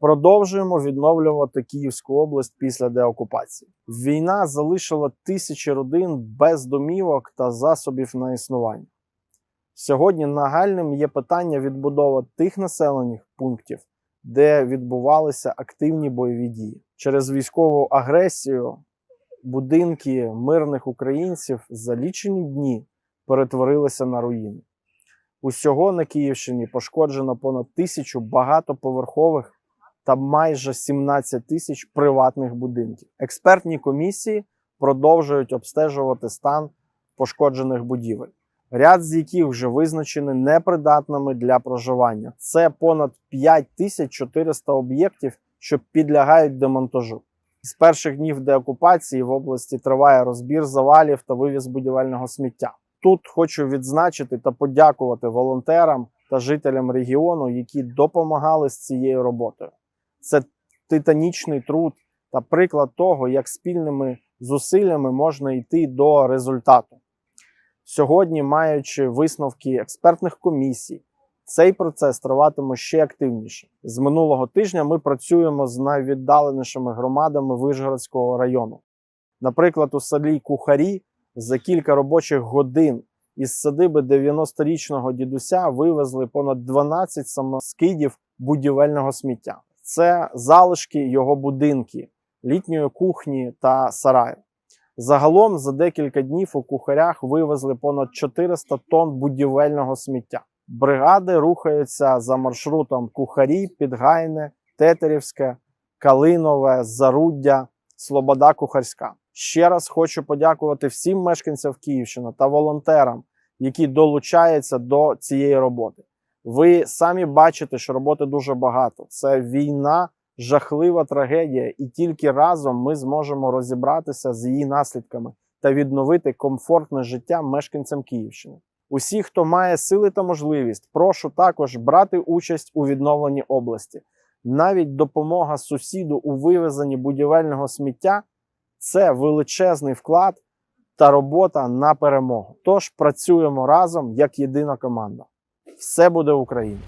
Продовжуємо відновлювати Київську область після деокупації. Війна залишила тисячі родин без домівок та засобів на існування. Сьогодні нагальним є питання відбудови тих населених пунктів, де відбувалися активні бойові дії. Через військову агресію будинки мирних українців за лічені дні перетворилися на руїни. Усього на Київщині пошкоджено понад тисячу багатоповерхових та майже 17 тисяч приватних будинків. Експертні комісії продовжують обстежувати стан пошкоджених будівель, ряд з яких вже визначені непридатними для проживання. Це понад 5400 об'єктів, що підлягають демонтажу. З перших днів деокупації в області триває розбір завалів та вивіз будівельного сміття. Тут хочу відзначити та подякувати волонтерам та жителям регіону, які допомагали з цією роботою. Це титанічний труд та приклад того, як спільними зусиллями можна йти до результату. Сьогодні, маючи висновки експертних комісій, цей процес триватиме ще активніше. З минулого тижня ми працюємо з найвіддаленішими громадами Вишгородського району. Наприклад, у селі Кухарі за кілька робочих годин із садиби 90-річного дідуся вивезли понад 12 самоскидів будівельного сміття. Це залишки його будинки, літньої кухні та сараю. Загалом за декілька днів у кухарях вивезли понад 400 тонн будівельного сміття. Бригади рухаються за маршрутом Кухарі, Підгайне, Тетерівське, Калинове, Заруддя, Слобода Кухарська. Ще раз хочу подякувати всім мешканцям Київщини та волонтерам, які долучаються до цієї роботи. Ви самі бачите, що роботи дуже багато. Це війна, жахлива трагедія, і тільки разом ми зможемо розібратися з її наслідками та відновити комфортне життя мешканцям Київщини. Усі, хто має сили та можливість, прошу також брати участь у відновленні області. Навіть допомога сусіду у вивезенні будівельного сміття це величезний вклад та робота на перемогу. Тож працюємо разом як єдина команда. Все буде Україна!